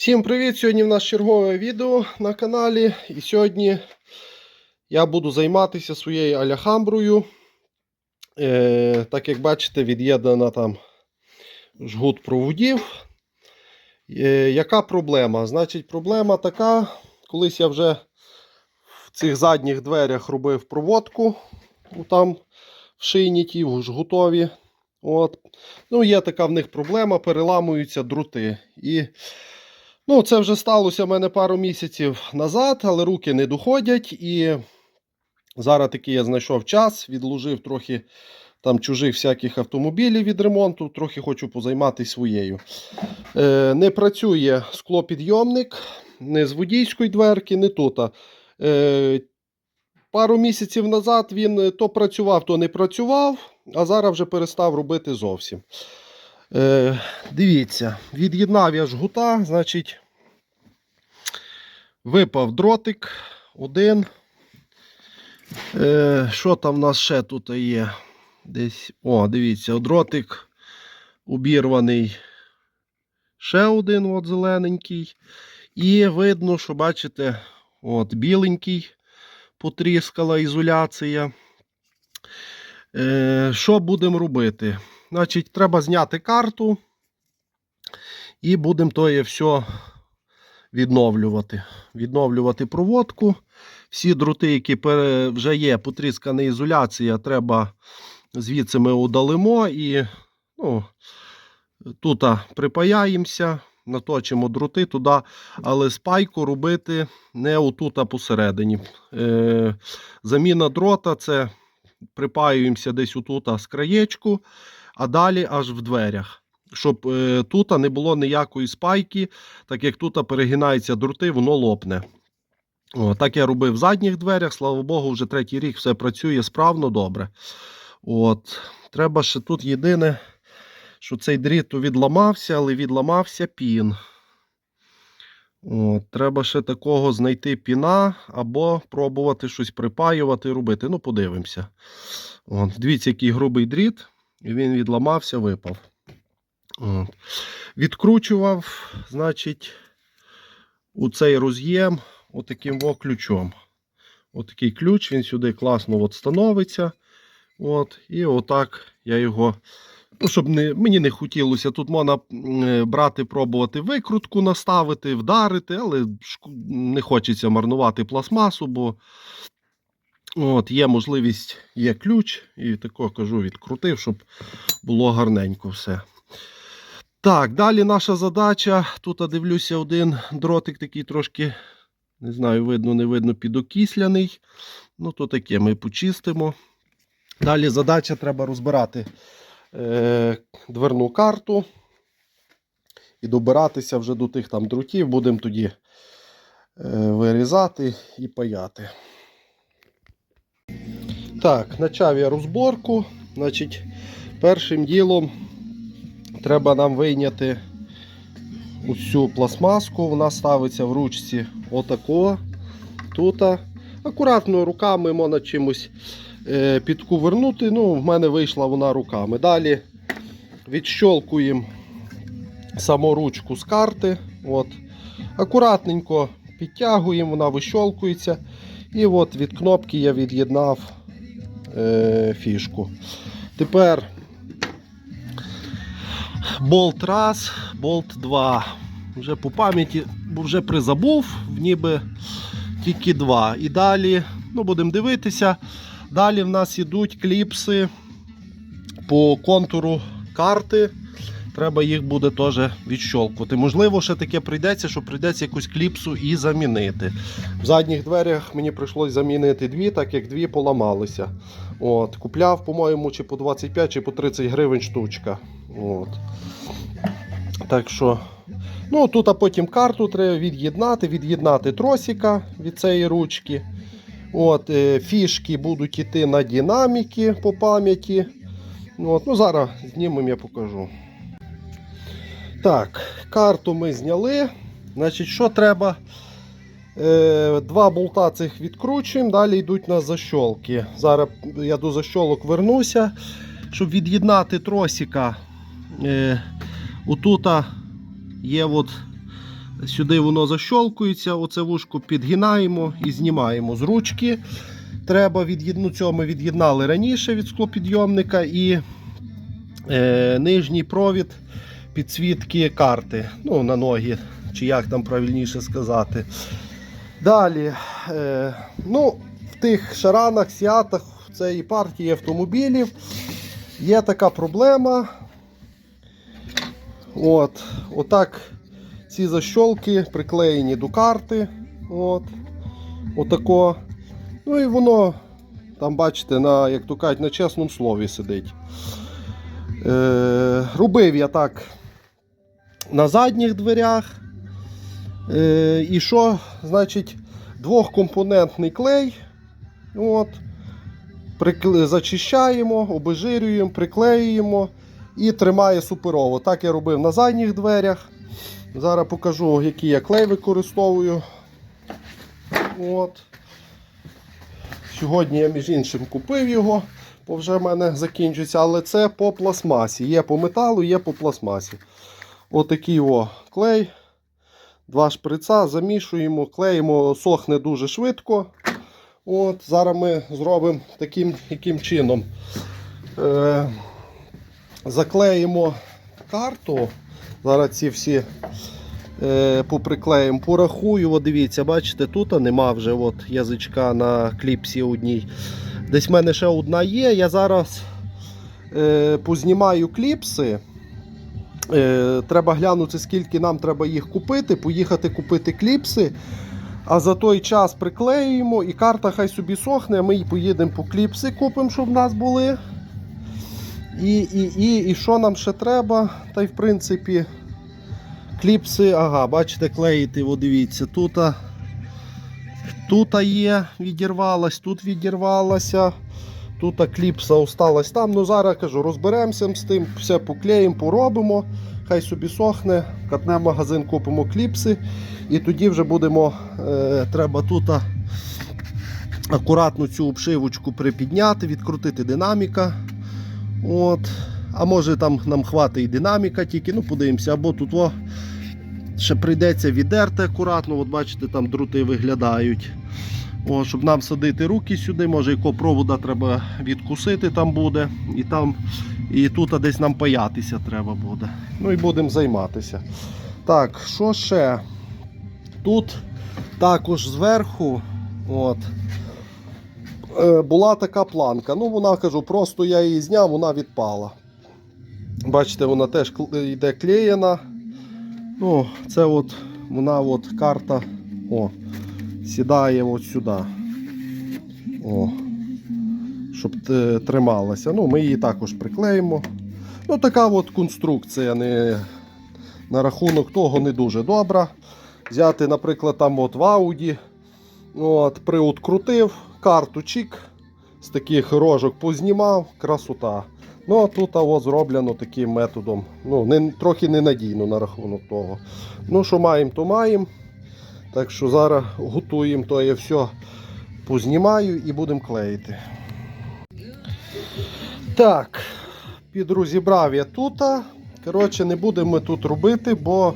Всім привіт! Сьогодні в нас чергове відео на каналі. І сьогодні я буду займатися своєю аляхамброю. Е, так як бачите, від'єднана там жгут проводів. Е, яка проблема? Значить, проблема така, колись я вже в цих задніх дверях робив проводку. Там в шийні ті, в жгутові. От. Ну, є така в них проблема, переламуються друти. І Ну, це вже сталося в мене пару місяців назад, але руки не доходять. І зараз таки я знайшов час, відложив трохи там чужих всяких автомобілів від ремонту, трохи хочу позайматися своєю. Е, не працює склопідйомник, не з водійської дверки, не тут. Е, пару місяців назад він то працював, то не працював, а зараз вже перестав робити зовсім. Е, дивіться, від'єднав я жгута, значить, випав дротик один. Е, що там в нас ще тут є? Десь, о, дивіться, дротик обірваний. Ще один от зелененький. І видно, що бачите, от біленький потріскала ізоляція. Е, що будемо робити? Значить, треба зняти карту і будемо то все відновлювати. Відновлювати проводку. Всі дроти, які вже є, потріскана ізоляція, треба звідси ми удалимо і ну, тут припаяємося, наточимо дроти туди, але спайку робити не отут, а посередині. Е, заміна дрота це припаюємося десь отут з краєчку а далі аж в дверях. Щоб е, тут не було ніякої спайки, так як тут перегинаються дроти, воно лопне. О, так я робив в задніх дверях, слава Богу, вже третій рік все працює справно добре. От, Треба ще тут єдине, що цей дріт відламався, але відламався пін. От, Треба ще такого знайти піна або пробувати щось припаювати робити. Ну, подивимося. От, Дивіться, який грубий дріт. І він відламався, випав. Відкручував, значить, у цей роз'єм отаким во ключом. Отакий ключ, він сюди класно от становиться. От, І отак я його. Ну, щоб не, Мені не хотілося. Тут можна брати, пробувати викрутку наставити, вдарити, але не хочеться марнувати пластмасу, бо От, Є можливість, є ключ, і тако кажу, відкрутив, щоб було гарненько все. Так, далі наша задача. Тут я дивлюся, один дротик такий трошки, не знаю, видно, не видно, підокисляний. Ну, то таке ми почистимо. Далі задача треба розбирати е, дверну карту і добиратися вже до тих там дротів. Будемо тоді е, вирізати і паяти. Так, почав я розборку. Значить, першим ділом треба нам вийняти усю пластмаску. Вона ставиться в ручці отако. Тут. Акуратно руками можна чимось е, підкувернути. Ну, в мене вийшла вона руками. Далі відщолкуємо саму ручку з карти. От. Акуратненько підтягуємо, вона вищолкується. І от від кнопки я від'єднав е, фішку. Тепер болт раз, болт 2. Вже по пам'яті, вже призабув, ніби тільки два. І далі, ну будемо дивитися. Далі в нас ідуть кліпси по контуру карти. Треба їх буде теж відщолкувати. Можливо, ще таке прийдеться, що прийдеться якусь кліпсу і замінити. В задніх дверях мені прийшлось замінити дві, так як дві поламалися. От, Купляв, по-моєму, чи по 25, чи по 30 гривень штучка. От. Так що, ну тут а потім карту треба від'єднати, від'єднати тросика від цієї ручки. От, е, Фішки будуть йти на динаміки по пам'яті. От, ну Зараз знімемо, я покажу. Так, карту ми зняли. Значить, що треба? Е, Два болта цих відкручуємо, далі йдуть на защолки. Зараз я до защолок вернуся, щоб від'єднати тросика. Е, Отут є от Сюди воно защолкується, оце вушко підгинаємо і знімаємо з ручки. Треба від'єд... ну, цього ми від'єднали раніше від склопідйомника і е, нижній провід підсвітки карти. Ну, на ноги, чи як там правильніше сказати. Далі, е, ну, в тих шаранах, сіатах цієї партії автомобілів є така проблема. От, отак ці защолки приклеєні до карти. От, отако. Ну і воно, там бачите, на, як то кажуть, на чесному слові сидить. Е, робив я так на задніх дверях. Е, і що, значить, двохкомпонентний клей. От, зачищаємо, обезжирюємо, приклеюємо і тримає суперово. Так я робив на задніх дверях. Зараз покажу, який я клей використовую. От. Сьогодні я, між іншим, купив його, бо вже в мене закінчується, але це по пластмасі. Є по металу, є по пластмасі. Отакий о клей. Два шприца, замішуємо, клеїмо, сохне дуже швидко. От, Зараз ми зробимо таким яким чином. Е, заклеїмо карту. Зараз ці всі е, поприклеїмо. Порахую, от дивіться, бачите, тут нема вже от язичка на кліпсі одній. Десь в мене ще одна є. Я зараз е, познімаю кліпси. Е, треба глянути, скільки нам треба їх купити, поїхати купити кліпси. А за той час приклеюємо і карта хай собі сохне, а ми й поїдемо по кліпси, купимо, щоб в нас були. І, і, і, і що нам ще треба? Та й в принципі кліпси, ага, бачите, клеїти, о, дивіться, тут, тут є, відірвалась, тут відірвалася. Тут кліпса осталась там. Ну зараз кажу, розберемося з тим, все поклеїмо, поробимо. Хай собі сохне, катнемо магазин, купимо кліпси. І тоді вже будемо. Е, треба тут акуратно цю обшивочку припідняти, відкрутити динаміка. От. А може там нам хватить і динаміка, тільки ну подивимося, або тут о, ще прийдеться віддерти акуратно. От бачите, там друти виглядають. О, щоб нам садити руки сюди, може якого провода треба відкусити там буде. І там, і тут десь нам паятися треба буде. Ну і будемо займатися. Так, що ще? Тут також зверху от, е, була така планка. Ну, вона кажу, просто я її зняв, вона відпала. Бачите, вона теж йде клеєна. Ну, це от вона от карта. О, сідає от сюди. О, щоб е, трималася. Ну, ми її також приклеїмо. Ну, така от конструкція не, на рахунок того не дуже добра. Взяти, наприклад, там от в Ауді. От, привод крутив, карту чик, з таких рожок познімав, красота. Ну, а тут а от зроблено таким методом. Ну, не, трохи ненадійно на рахунок того. Ну, що маємо, то маємо. Так що зараз готуємо то я все познімаю і будемо клеїти. Так, підрозібрав я тут. Коротше, не будемо ми тут робити, бо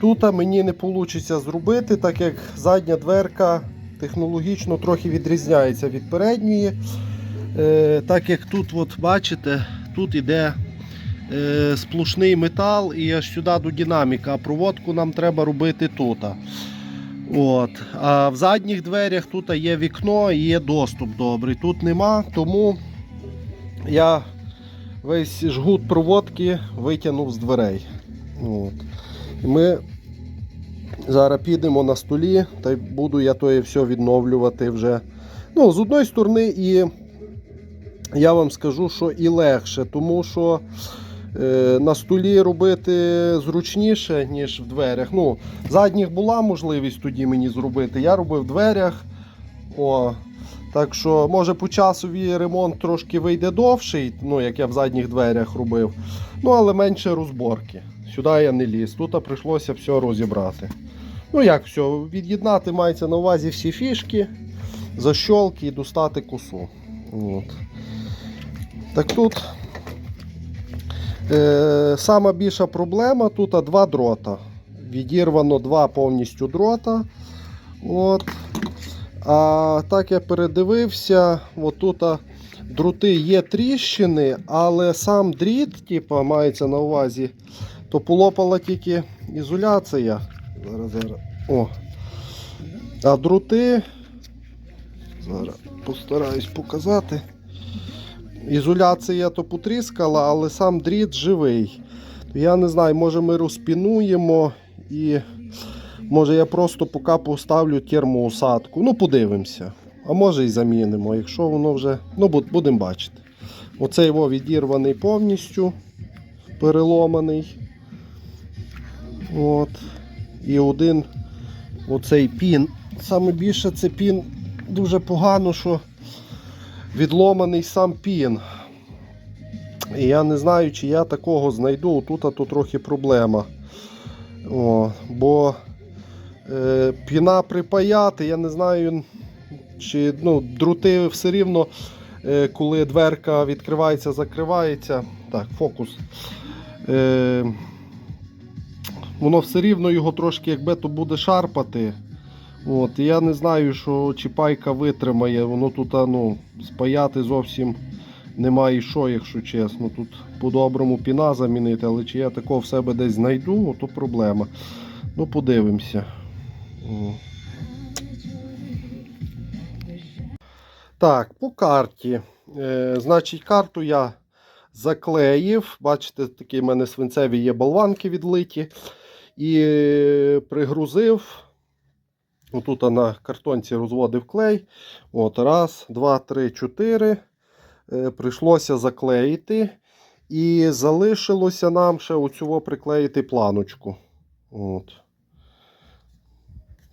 тут мені не вийде зробити, так як задня дверка технологічно трохи відрізняється від передньої. Е, так як тут, от, бачите, тут іде е, сплошний метал і аж сюди до динаміка, а проводку нам треба робити тут. От. А в задніх дверях тут є вікно і є доступ добрий. Тут нема, тому я весь жгут проводки витягнув з дверей. От. Ми зараз підемо на столі та й буду я то все відновлювати вже. Ну, з одної сторони, і я вам скажу, що і легше, тому що на столі робити зручніше, ніж в дверях. Ну, задніх була можливість тоді мені зробити. Я робив в дверях. О, так що, може, по часові ремонт трошки вийде довший, ну, як я в задніх дверях робив. Ну, але менше розборки. Сюди я не ліз. Тут прийшлося все розібрати. Ну як все, від'єднати мається на увазі всі фішки, защолки і достати косу. От. Так тут е, сама більша проблема тут два дрота. відірвано два повністю дрота. От. А так я передивився, отут а, дроти є тріщини, але сам дріт, типу, мається на увазі, то полопала тільки ізоляція. Зараз, зараз. О. А дроти. Зараз постараюсь показати. Ізоляція то потріскала, але сам дріт живий. Я не знаю, може ми розпінуємо і може я просто поки поставлю термоусадку. Ну, подивимося. А може і замінимо, якщо воно вже. Ну, будемо бачити. Оцей його відірваний повністю, переломаний. От. І один оцей пін. Саме більше це пін дуже погано, що відломаний сам пін. І я не знаю, чи я такого знайду. Тут а то трохи проблема. О, бо е, піна припаяти, я не знаю, чи ну, друти все рівно, е, коли дверка відкривається, закривається. Так, фокус. Е, воно все рівно його трошки, якби то буде шарпати. От, я не знаю, що чи пайка витримає, воно тут ну, спаяти зовсім немає що, якщо чесно. Тут по-доброму піна замінити, але чи я такого в себе десь знайду, то проблема. Ну, подивимося. Так, по карті. Е, значить, карту я заклеїв. Бачите, такі в мене свинцеві є болванки відлиті. І е, пригрузив. Отут на картонці розводив клей. От, раз, два, три, чотири. Е, прийшлося заклеїти. І залишилося нам ще оцього приклеїти планочку. От.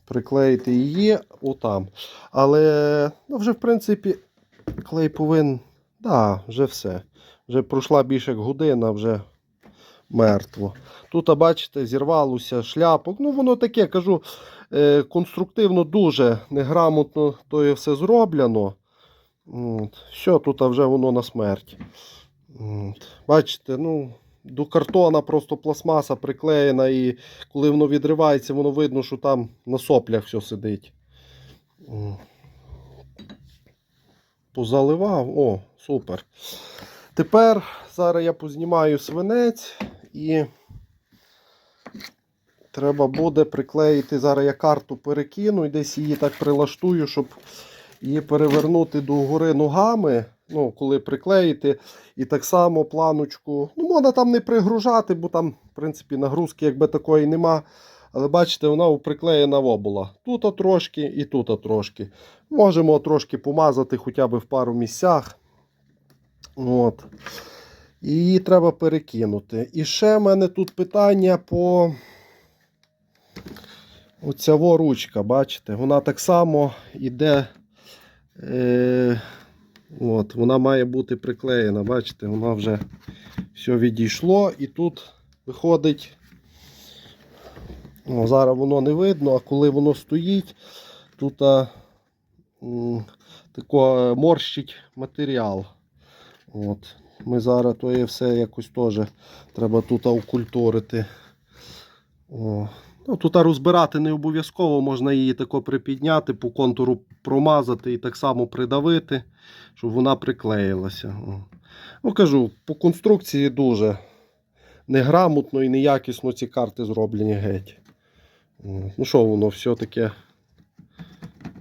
Приклеїти її отам. Але ну, вже, в принципі, клей повинен. Да, вже все. Вже пройшла більше як година, вже мертво. Тут, бачите, зірвалося шляпок. Ну, воно таке, кажу, конструктивно дуже неграмотно то є все зроблено. От. Все, тут вже воно на смерть. Бачите, ну, до картона просто пластмаса приклеєна, і коли воно відривається, воно видно, що там на соплях все сидить. Позаливав, о, супер. Тепер зараз я познімаю свинець і треба буде приклеїти. Зараз я карту перекину і десь її так прилаштую, щоб її перевернути до гори ногами. Ну, коли приклеїти, і так само планочку. Ну, можна там не пригружати, бо там, в принципі, нагрузки якби такої нема. Але бачите, вона приклеєна в була. Тут трошки і тут трошки. Можемо трошки помазати хоча б в пару місцях. От. І її треба перекинути. І ще в мене тут питання по оця ручка, бачите, вона так само йде. Е... От, вона має бути приклеєна, бачите, вона вже все відійшло і тут виходить. О, зараз воно не видно, а коли воно стоїть, тут а, тако морщить матеріал. От. Ми зараз то є все якось теж треба тут окультурити. О. Ну, тут розбирати не обов'язково, можна її тако припідняти, по контуру промазати і так само придавити, щоб вона приклеїлася. Ну, кажу, по конструкції дуже неграмотно і неякісно ці карти зроблені геть. Ну що воно все таке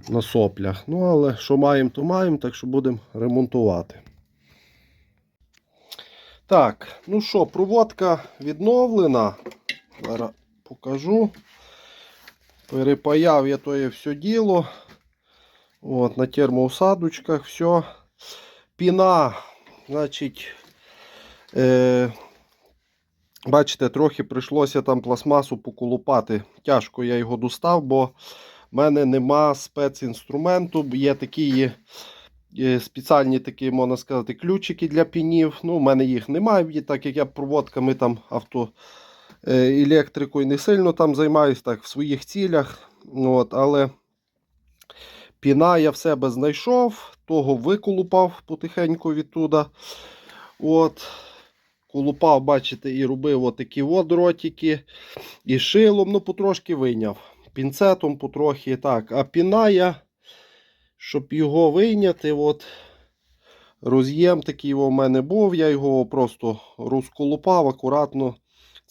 на соплях. Ну, але що маємо, то маємо, так що будемо ремонтувати. Так, ну що, проводка відновлена. Зараз покажу. Перепаяв я то є все діло. От, на термоусадочках все. Піна, значить, е, бачите, трохи прийшлося там пластмасу поколупати. Тяжко я його достав, бо в мене нема спецінструменту. Є такі е, спеціальні такі, можна сказати, ключики для пінів. Ну, в мене їх немає, так як я проводками там авто електрикою не сильно там займаюся так в своїх цілях. От, але піна я в себе знайшов, того виколупав потихеньку відтуда. От. колупав, бачите, і робив отакі от дротики, і шилом, ну, потрошки вийняв. Пінцетом потрохи так. А піная, щоб його вийняти, от, роз'єм такий у мене був, я його просто розколупав, акуратно,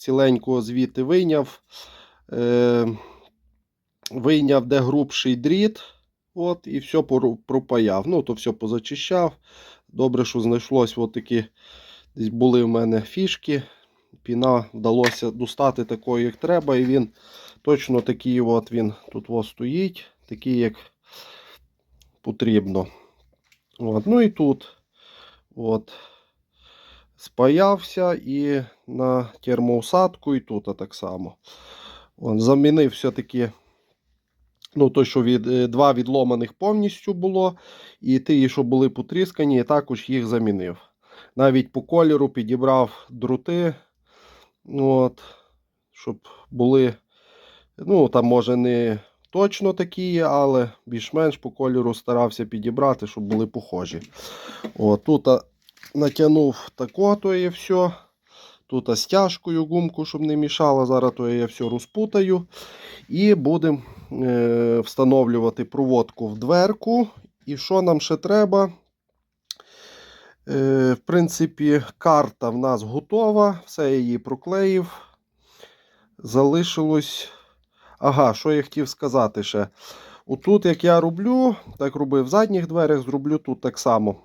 ціленько звідти вийняв. Е, вийняв, де грубший дріт. От, і все пропаяв. Ну, то все позачищав. Добре, що знайшлось от такі, десь були в мене фішки. Піна вдалося достати такою, як треба, і він точно такий от він тут ось стоїть, такий, як потрібно. От, ну і тут от, спаявся і на термоусадку, і тут так само. От, замінив все-таки Ну, той, що від, е, два відломаних повністю було, і ті, що були потріскані, я також їх замінив. Навіть по кольору підібрав дроти, от, щоб були, ну, там, може, не точно такі, але більш-менш по кольору старався підібрати, щоб були похожі. От, тут натягнув тако, то є все. Тут стяжкою гумку, щоб не мішало. Зараз то я все розпутаю. І будемо е, встановлювати проводку в дверку. І що нам ще треба? Е, в принципі, карта в нас готова, все я її проклеїв. Залишилось. Ага, що я хотів сказати ще. Отут, як я роблю, так робив в задніх дверях, зроблю тут так само.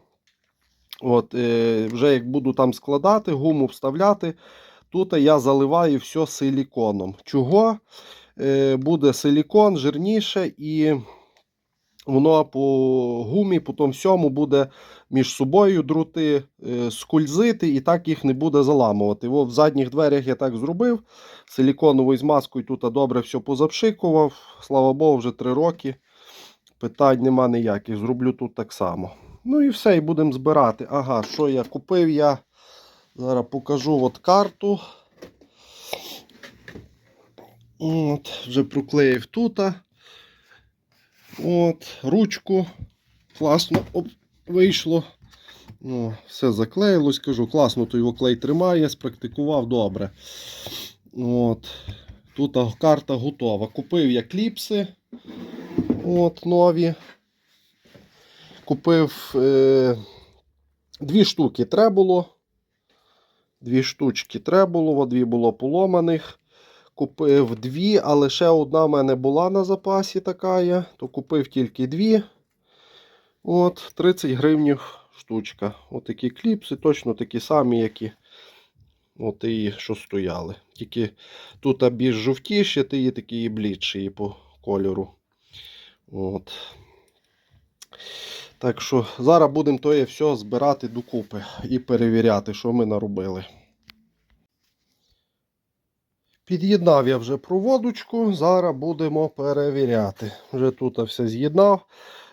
От, е, Вже як буду там складати, гуму вставляти, тут я заливаю все силіконом. Чого? Е, буде силікон жирніше і воно по гумі, по тому всьому буде між собою друти е, скользити і так їх не буде заламувати. О, в задніх дверях я так зробив. Силіконовою змазкою тут добре все позапшикував. Слава Богу, вже 3 роки. Питань нема ніяких. Зроблю тут так само. Ну і все, і будемо збирати. Ага, що я купив я. Зараз покажу от карту. От, вже проклеїв тут. От, ручку. Класно оп, вийшло. Ну, все заклеїлось, кажу, класно, то його клей тримає, спрактикував добре. От. Тут карта готова. Купив я кліпси. От, нові. Купив е, дві штуки треба було. Дві штучки треба було, дві було поломаних. Купив дві, але ще одна в мене була на запасі така, є, то купив тільки дві. От, 30 гривнів штучка. От такі кліпси, точно такі самі, які от і що стояли. Тільки тут більш жовтіші, ті є такі блідші по кольору. От. Так що зараз будемо то все збирати докупи і перевіряти, що ми наробили. Під'єднав я вже проводочку, зараз будемо перевіряти. Вже тут все з'єднав.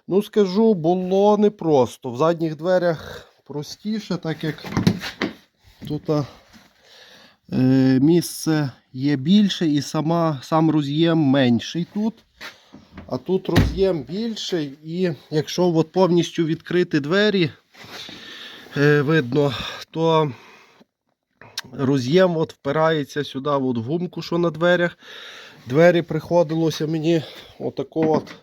Ну, скажу, було непросто. В задніх дверях простіше, так як тут е, місце є більше і сама, сам роз'єм менший тут. А тут роз'єм більший, і якщо от повністю відкрити двері, е, видно, то роз'єм от впирається сюди от в гумку, що на дверях. Двері приходилося мені отако от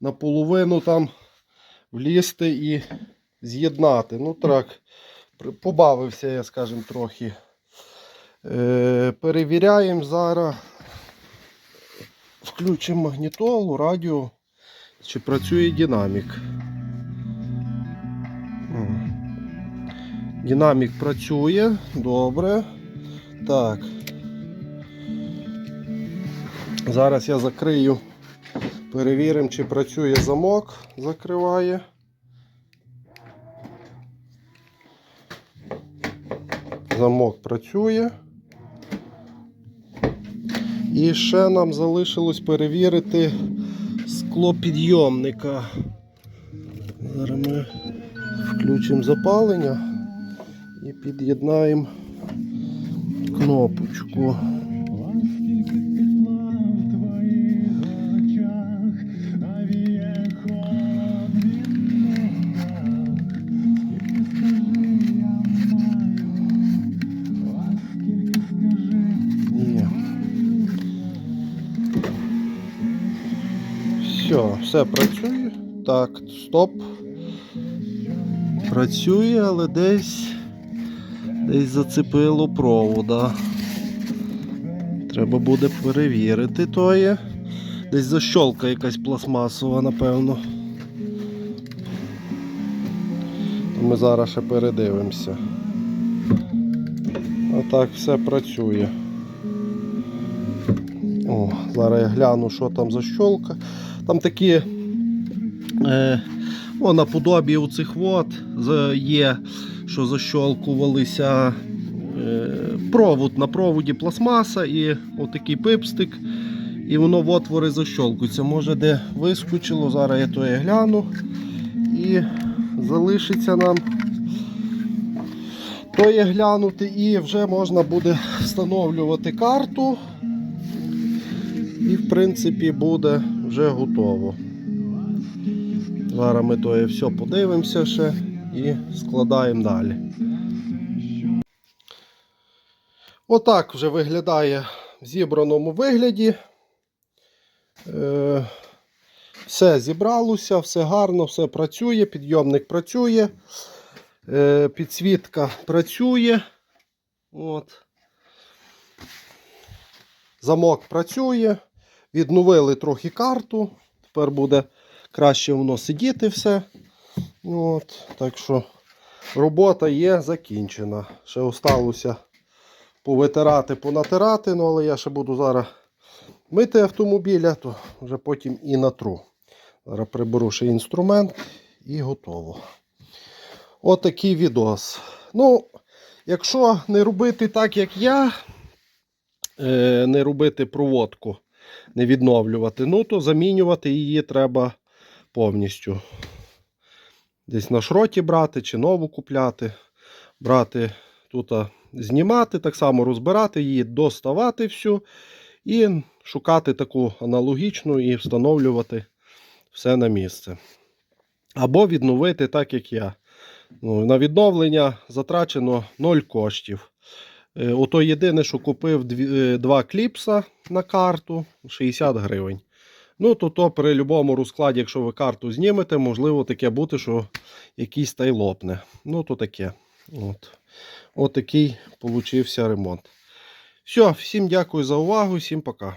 наполовину там влізти і з'єднати. Ну так, побавився я, скажімо, трохи. Е, перевіряємо зараз. Включимо магнітолу, радіо, чи працює динамік. Динамік працює, добре. Так. Зараз я закрию, перевіримо, чи працює замок, закриває. Замок працює. І ще нам залишилось перевірити склопідйомника. Зараз ми включимо запалення і під'єднаємо кнопочку. Все, працює. Так, стоп. Працює, але десь десь зацепило провода. Треба буде перевірити тоє. Десь защолка якась пластмасова, напевно. Ми зараз ще передивимося. Отак все працює. О, зараз я гляну, що там за щолка. Там такі е, о, наподобі у цих вод є, що защолкувалися е, провод на проводі пластмаса і отакий пипстик. І воно в отвори защолкується. Може де вискочило, зараз я то я гляну. І залишиться нам то є глянути, і вже можна буде встановлювати карту. І, в принципі, буде вже готово. Зараз ми то є все подивимося ще і складаємо далі. Отак вже виглядає в зібраному вигляді. Е, все зібралося, все гарно, все працює, підйомник працює, е, підсвітка працює. От. Замок працює. Відновили трохи карту. Тепер буде краще воно сидіти все. От. Так що робота є закінчена. Ще осталося повитирати, понатирати, ну, але я ще буду зараз мити автомобіля, то вже потім і натру. Зараз приберу ще інструмент і готово. Отакий відос. Ну, якщо не робити так, як я, е, не робити проводку, не відновлювати, ну то замінювати її треба повністю. Десь на шроті брати чи нову купляти, брати тут, знімати, так само розбирати її, доставати всю і шукати таку аналогічну і встановлювати все на місце. Або відновити так, як я. Ну, на відновлення затрачено 0 коштів. Е, Ото єдине, що купив е, два кліпса на карту 60 гривень. Ну, то, то при будь-якому розкладі, якщо ви карту знімете, можливо таке бути, що якийсь та лопне. Ну, то таке. От. От такий получився ремонт. Все, всім дякую за увагу, всім пока.